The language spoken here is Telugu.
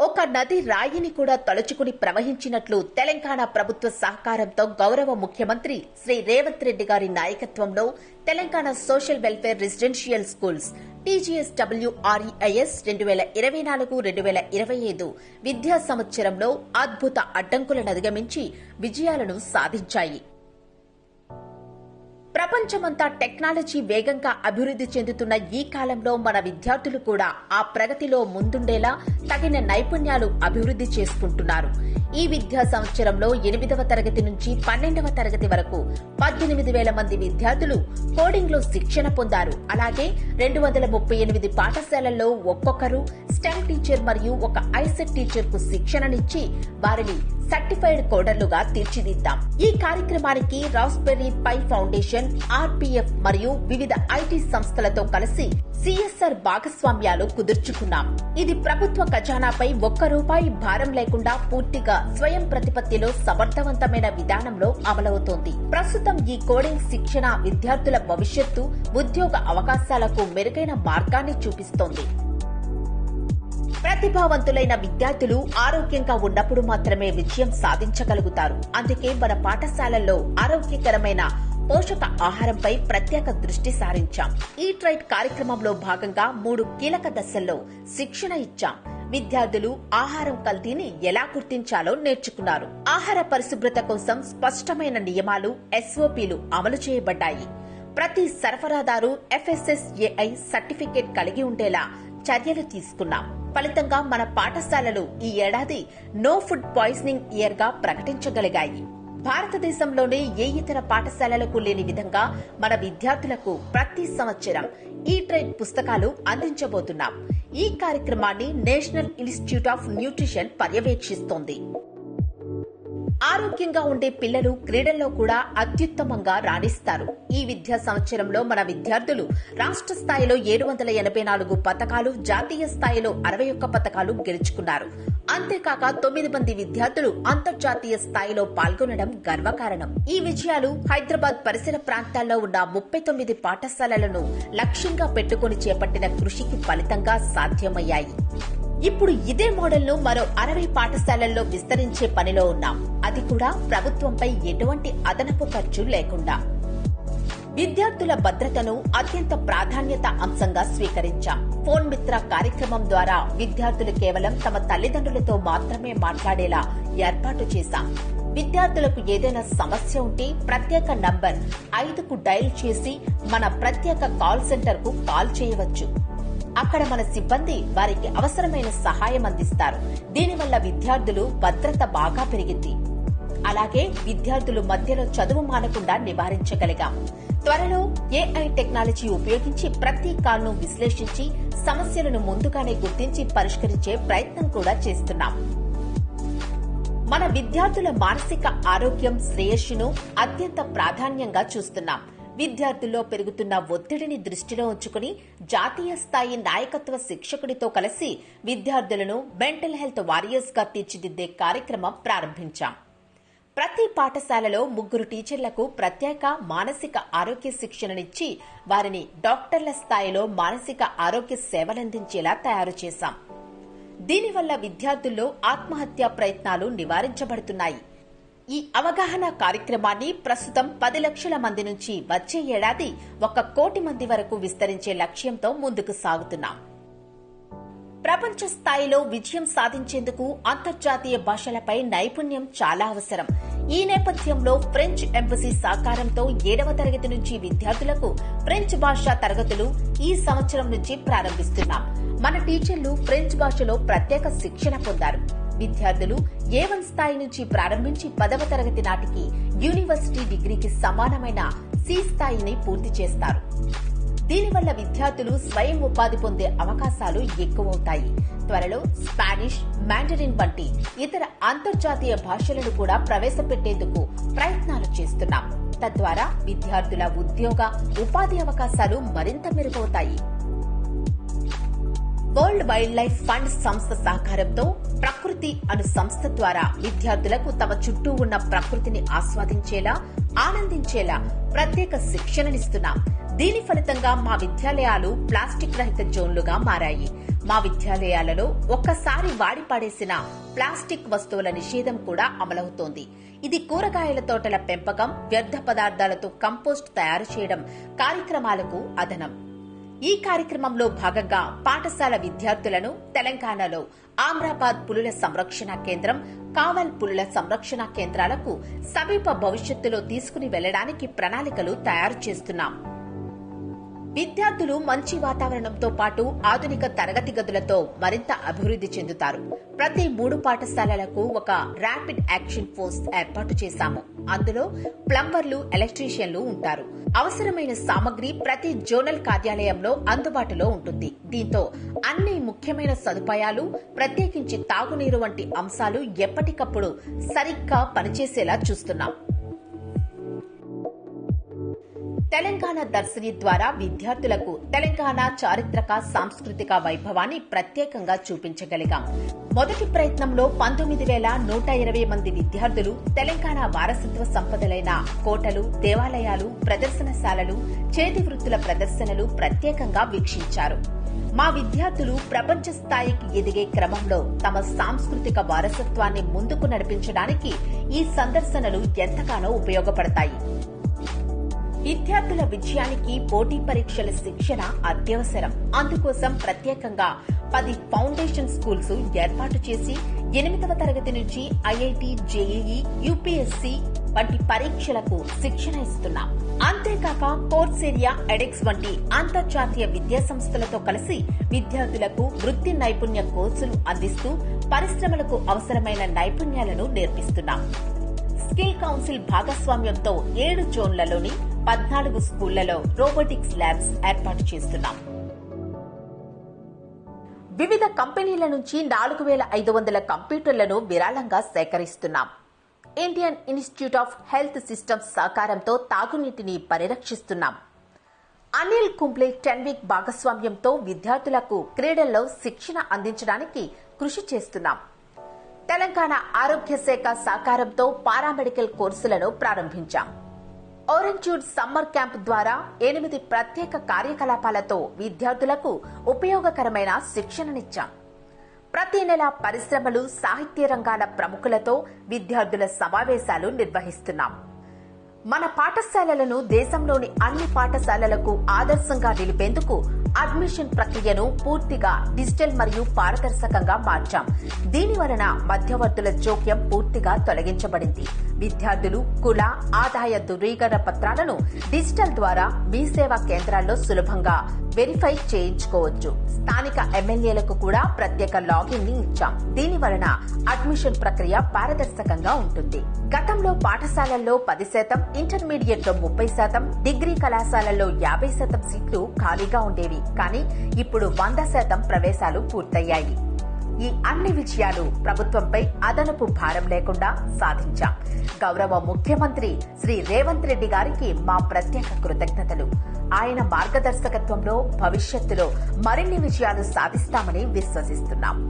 ఒక నది రాయిని కూడా తలుచుకుని ప్రవహించినట్లు తెలంగాణ ప్రభుత్వ సహకారంతో గౌరవ ముఖ్యమంత్రి శ్రీ రేవంత్ రెడ్డి గారి నాయకత్వంలో Telangana social welfare residential schools TGS WREIS రెండు వేల ఇరవై నాలుగు రెండు వేల ఇరవై ఐదు విద్యా సంవత్సరంలో అద్భుత అడ్డంకులను అధిగమించి విజయాలను సాధించాయి. ప్రపంచమంతా టెక్నాలజీ వేగంగా అభివృద్ధి చెందుతున్న ఈ కాలంలో మన విద్యార్థులు కూడా ఆ ప్రగతిలో ముందుండేలా తగిన నైపుణ్యాలు అభివృద్ధి చేసుకుంటున్నారు. ఈ విద్యా సంవత్సరంలో ఎనిమిదవ తరగతి నుంచి పన్నెండవ తరగతి వరకు పద్దెనిమిది వేల మంది విద్యార్థులు కోడింగ్లో శిక్షణ పొందారు. అలాగే రెండు వందల ముప్పై ఎనిమిది పాఠశాలల్లో ఒక్కొక్కరు స్టెమ్ టీచర్ మరియు ఒక ఐసెట్ టీచర్కు శిక్షణనిచ్చి వారిని సర్టిఫైడ్ కోడర్లుగా తీర్చిదిద్దాం. ఈ కార్యక్రమానికి రాస్బెర్రీ పై ఫౌండేషన్ ఆర్పీఎఫ్ మరియు వివిధ ఐటీ సంస్థలతో కలిసి సిఎస్ఆర్ భాగస్వామ్యాలు కుదుర్చుకున్నాం. ఇది ప్రభుత్వ ఖజానాపై ఒక్క రూపాయి భారం లేకుండా పూర్తిగా స్వయం ప్రతిపత్తిలో సమర్థవంతమైన విధానంలో అమలవుతోంది. ప్రస్తుతం ఈ కోడింగ్ శిక్షణ విద్యార్థుల భవిష్యత్తు ఉద్యోగ అవకాశాలకు మెరుగైన మార్గాన్ని చూపిస్తోంది. ప్రతిభావంతులైన విద్యార్థులు ఆరోగ్యంగా ఉన్నప్పుడు మాత్రమే విజయం సాధించగలుగుతారు. అందుకే మన పాఠశాలల్లో ఆరోగ్యకరమైన పోషక ఆహారంపై ప్రత్యేక దృష్టి సారించాం. ఈ ట్రైట్ కార్యక్రమంలో భాగంగా మూడు కీలక దశల్లో శిక్షణ ఇచ్చాం. విద్యార్థులు ఆహారం కల్తీని ఎలా గుర్తించాలో నేర్చుకున్నారు. ఆహార పరిశుభ్రత కోసం స్పష్టమైన నియమాలు ఎస్ఓపీలు అమలు చేయబడ్డాయి. ప్రతి సరఫరాదారు ఎఫ్ఎస్ఎస్ఏఐ సర్టిఫికేట్ కలిగి ఉండేలా చర్యలు తీసుకున్నాం. ఫలితంగా మన పాఠశాలలు ఈ ఏడాది నో ఫుడ్ పాయిజనింగ్ ఇయర్గా ప్రకటించగలిగాయి. భారతదేశంలోనే ఏ ఇతర పాఠశాలలకు లేని విధంగా మన విద్యార్థులకు ప్రతి సంవత్సరం ఈ ట్రైడ్ పుస్తకాలు అందించబోతున్నాం. ఈ కార్యక్రమాన్ని నేషనల్ ఇన్స్టిట్యూట్ ఆఫ్ న్యూట్రిషన్ పర్యవేక్షిస్తోంది. ఆరోగ్యంగా ఉండే పిల్లలు క్రీడల్లో కూడా అత్యుత్తమంగా రాణిస్తారు. ఈ విద్యా సంవత్సరంలో మన విద్యార్థులు రాష్ట్ర స్థాయిలో ఏడు వందల ఎనభై నాలుగు పథకాలు జాతీయ స్థాయిలో అరవై ఒక్క పథకాలు గెలుచుకున్నారు. అంతేకాక తొమ్మిది మంది విద్యార్థులు అంతర్జాతీయ స్థాయిలో పాల్గొనడం గర్వకారణం. ఈ విజయాలు హైదరాబాద్ పరిసర ప్రాంతాల్లో ఉన్న ముప్పై తొమ్మిది పాఠశాలలను లక్ష్యంగా పెట్టుకుని చేపట్టిన కృషికి ఫలితంగా సాధ్యమయ్యాయి. ఇప్పుడు ఇదే మోడల్ను మరో అరవై పాఠశాలల్లో విస్తరించే పనిలో ఉన్నాం. అది కూడా ప్రభుత్వంపై ఎటువంటి అదనపు ఖర్చు లేకుండా. విద్యార్థుల భద్రతను అత్యంత ప్రాధాన్యత అంశంగా స్వీకరించాం. ఫోన్ మిత్ర కార్యక్రమం ద్వారా విద్యార్థులు కేవలం తమ తల్లిదండ్రులతో మాత్రమే మాట్లాడేలా ఏర్పాటు చేశాం. విద్యార్థులకు ఏదైనా సమస్య ఉంటే ప్రత్యేక నంబర్ ఐదుకు డయల్ చేసి మన ప్రత్యేక కాల్ సెంటర్కు కాల్ చేయవచ్చు. అక్కడ మన సిబ్బంది వారికి అవసరమైన సహాయం అందిస్తారు. దీనివల్ల విద్యార్థులు భద్రత బాగా పెరిగింది. అలాగే విద్యార్థులు మధ్యలో చదువు మానకుండా నివారించగలిగాం. త్వరలో ఏఐ టెక్నాలజీ ఉపయోగించి ప్రతి కాల్ను విశ్లేషించి సమస్యలను ముందుగానే గుర్తించి పరిష్కరించే ప్రయత్నం కూడా చేస్తున్నాం. మన విద్యార్థుల మానసిక ఆరోగ్యం శ్రేయస్సును అత్యంత ప్రాధాన్యంగా చూస్తున్నాం. విద్యార్థుల్లో పెరుగుతున్న ఒత్తిడిని దృష్టిలో ఉంచుకుని జాతీయ స్థాయి నాయకత్వ శిక్షకుడితో కలిసి విద్యార్థులను మెంటల్ హెల్త్ వారియర్స్గా తీర్చిదిద్దే కార్యక్రమం ప్రారంభించాం. ప్రతి పాఠశాలలో ముగ్గురు టీచర్లకు ప్రత్యేక మానసిక ఆరోగ్య శిక్షణనిచ్చి వారిని డాక్టర్ల స్థాయిలో మానసిక ఆరోగ్య సేవలందించేలా తయారు చేశాం. దీనివల్ల విద్యార్థుల్లో ఆత్మహత్యా ప్రయత్నాలు నివారించబడుతున్నాయి. ఈ అవగాహన కార్యక్రమాన్ని ప్రస్తుతం పది లక్షల మంది నుంచి వచ్చే ఏడాది ఒక కోటి మంది వరకు విస్తరించే లక్ష్యంతో ముందుకు సాగుతున్నాం. ప్రపంచ స్థాయిలో విజయం సాధించేందుకు అంతర్జాతీయ భాషలపై నైపుణ్యం చాలా అవసరం. ఈ నేపథ్యంలో ఫ్రెంచ్ ఎంబసీ సహకారంతో ఏడవ తరగతి నుంచి విద్యార్థులకు ఫ్రెంచ్ భాషా తరగతులు ఈ సంవత్సరం నుంచి ప్రారంభిస్తున్నాం. మన టీచర్లు ఫ్రెంచ్ భాషలో ప్రత్యేక శిక్షణ పొందారు. విద్యార్థులు ఏ వన్ స్థాయి నుంచి ప్రారంభించి పదవ తరగతి నాటికి యూనివర్సిటీ డిగ్రీకి సమానమైన సి స్థాయిని పూర్తి చేస్తారు. దీనివల్ల విద్యార్థులు స్వయం ఉపాధి పొందే అవకాశాలు ఎక్కువవుతాయి. త్వరలో స్పానిష్ మ్యాండరిన్ వంటి ఇతర అంతర్జాతీయ భాషలను కూడా ప్రవేశపెట్టేందుకు ప్రయత్నాలు చేస్తున్నాం. తద్వారా విద్యార్థుల ఉద్యోగ ఉపాధి అవకాశాలు మరింత మెరుగవుతాయి. వరల్డ్ వైల్డ్ లైఫ్ ఫండ్ సంస్థ సహకారంతో ప్రకృతి అను సంస్థ ద్వారా విద్యార్థులకు తమ చుట్టూ ఉన్న ప్రకృతిని ఆస్వాదించేలా ఆనందించేలా ప్రత్యేక శిక్షణనిస్తున్నాం. దీని ఫలితంగా మా విద్యాలయాలు ప్లాస్టిక్ రహిత జోన్లుగా మారాయి. మా విద్యాలయాలలో ఒక్కసారి వాడి పడేసిన ప్లాస్టిక్ వస్తువుల నిషేధం కూడా అమలవుతోంది. ఇది కూరగాయల తోటల పెంపకం వ్యర్థ పదార్థాలతో కంపోస్ట్ తయారు చేయడం కార్యక్రమాలకు అదనం. ఈ కార్యక్రమంలో భాగంగా పాఠశాల విద్యార్థులను తెలంగాణలో ఆమ్రాబాద్ పులుల సంరక్షణ కేంద్రం కావల్ పులుల సంరక్షణ కేంద్రాలకు సమీప భవిష్యత్తులో తీసుకుని వెళ్ళడానికి ప్రణాళికలు తయారు చేస్తున్నాం. విద్యార్థులు మంచి వాతావరణంతో పాటు ఆధునిక తరగతి గదులతో మరింత అభివృద్ధి చెందుతారు. ప్రతి మూడు పాఠశాలలకు ఒక ర్యాపిడ్ యాక్షన్ ఫోర్స్ ఏర్పాటు చేశాము. అందులో ప్లంబర్లు ఎలక్ట్రీషియన్లు ఉంటారు. అవసరమైన సామగ్రి ప్రతి జోనల్ కార్యాలయంలో అందుబాటులో ఉంటుంది. దీంతో అన్ని ముఖ్యమైన సదుపాయాలు ప్రత్యేకించి తాగునీరు వంటి అంశాలు ఎప్పటికప్పుడు సరిగ్గా పనిచేసేలా చూస్తున్నాం. తెలంగాణ దర్శిని ద్వారా విద్యార్థులకు తెలంగాణ చారిత్రక సాంస్కృతిక వైభవాన్ని ప్రత్యేకంగా చూపించగలిగాం. మొదటి ప్రయత్నంలో పంతొమ్మిది వేల నూట ఇరవై మంది విద్యార్థులు తెలంగాణ వారసత్వ సంపదలైన కోటలు దేవాలయాలు ప్రదర్శనశాలలు చేతి వృత్తుల ప్రదర్శనలు ప్రత్యేకంగా వీక్షించారు. మా విద్యార్థులు ప్రపంచ స్థాయికి ఎదిగే క్రమంలో తమ సాంస్కృతిక వారసత్వాన్ని ముందుకు నడిపించడానికి ఈ సందర్శనలు ఎంతగానో ఉపయోగపడతాయి. విద్యార్థుల విజయానికి పోటీ పరీక్షల శిక్షణ అత్యవసరం. అందుకోసం ప్రత్యేకంగా పది ఫౌండేషన్ స్కూల్స్ ఏర్పాటు చేసి ఎనిమిదవ తరగతి నుంచి ఐఐటి జేఈఈ యూపీఎస్సీ వంటి పరీక్షలకు శిక్షణ ఇస్తున్నాం. అంతేకాక కోర్సేరియా ఎడెక్స్ వంటి అంతర్జాతీయ విద్యా సంస్థలతో కలిసి విద్యార్థులకు వృత్తి నైపుణ్య కోర్సులు అందిస్తూ పరిశ్రమలకు అవసరమైన నైపుణ్యాలను నేర్పిస్తున్నాం. స్కిల్ కౌన్సిల్ భాగస్వామ్యంతో ఏడు జోన్లలోని పద్నాలుగు స్కూళ్ళలో రోబోటిక్స్ ల్యాబ్స్ ఏర్పాటు చేస్తున్నాం. వివిధ కంపెనీల నుంచి నాలుగు వేల ఐదు వందల కంప్యూటర్లను విరాళంగా సేకరిస్తున్నాం. Indian Institute of Health Systems సహకారంతో తాగునీటిని పరిరక్షిస్తున్నాం. అనిల్ కుంబ్లే టెన్విక్ భాగస్వామ్యంతో విద్యార్థులకు క్రీడల్లో శిక్షణ అందించడానికి కృషి చేస్తున్నాం. తెలంగాణ ఆరోగ్య శాఖ సహకారంతో పారామెడికల్ కోర్సులను ప్రారంభించాం. ఓరెంజ్యూడ్ సమ్మర్ క్యాంప్ ద్వారా ఎనిమిది ప్రత్యేక కార్యకలాపాలతో విద్యార్థులకు ఉపయోగకరమైన శిక్షణనిచ్చాం. ప్రతి నెల పరిశ్రమలు సాహిత్య రంగాల ప్రముఖులతో విద్యార్థుల సమావేశాలు నిర్వహిస్తున్నాం. మన పాఠశాలలను దేశంలోని అన్ని పాఠశాలలకు ఆదర్శంగా నిలిపేందుకు అడ్మిషన్ ప్రక్రియను పూర్తిగా డిజిటల్ మరియు పారదర్శకంగా మార్చాం. దీని వలన మధ్యవర్తుల జోక్యం పూర్తిగా తొలగించబడింది. విద్యార్థులు కుల ఆదాయ ధృవీకరణ పత్రాలను డిజిటల్ ద్వారా మీ సేవా కేంద్రాల్లో సులభంగా వెరిఫై చేయించుకోవచ్చు. స్థానిక ఎమ్మెల్యేలకు కూడా ప్రత్యేక లాగిన్ని ఇచ్చాం. దీని వలన అడ్మిషన్ ప్రక్రియ పారదర్శకంగా ఉంటుంది. గతంలో పాఠశాలల్లో పది శాతం ఇంటర్మీడియట్లో ముప్పై శాతం డిగ్రీ కళాశాలల్లో యాభై శాతం సీట్లు ఖాళీగా ఉండేవి. కానీ ఇప్పుడు వంద శాతం ప్రవేశాలు పూర్తయ్యాయి. ఈ అన్ని విజయాలు ప్రభుత్వంపై అదనపు భారం లేకుండా సాధించాం. గౌరవ ముఖ్యమంత్రి శ్రీ రేవంత్ రెడ్డి గారికి మా ప్రత్యేక కృతజ్ఞతలు. ఆయన మార్గదర్శకత్వంలో భవిష్యత్తులో మరిన్ని విజయాలు సాధిస్తామని విశ్వసిస్తున్నాం.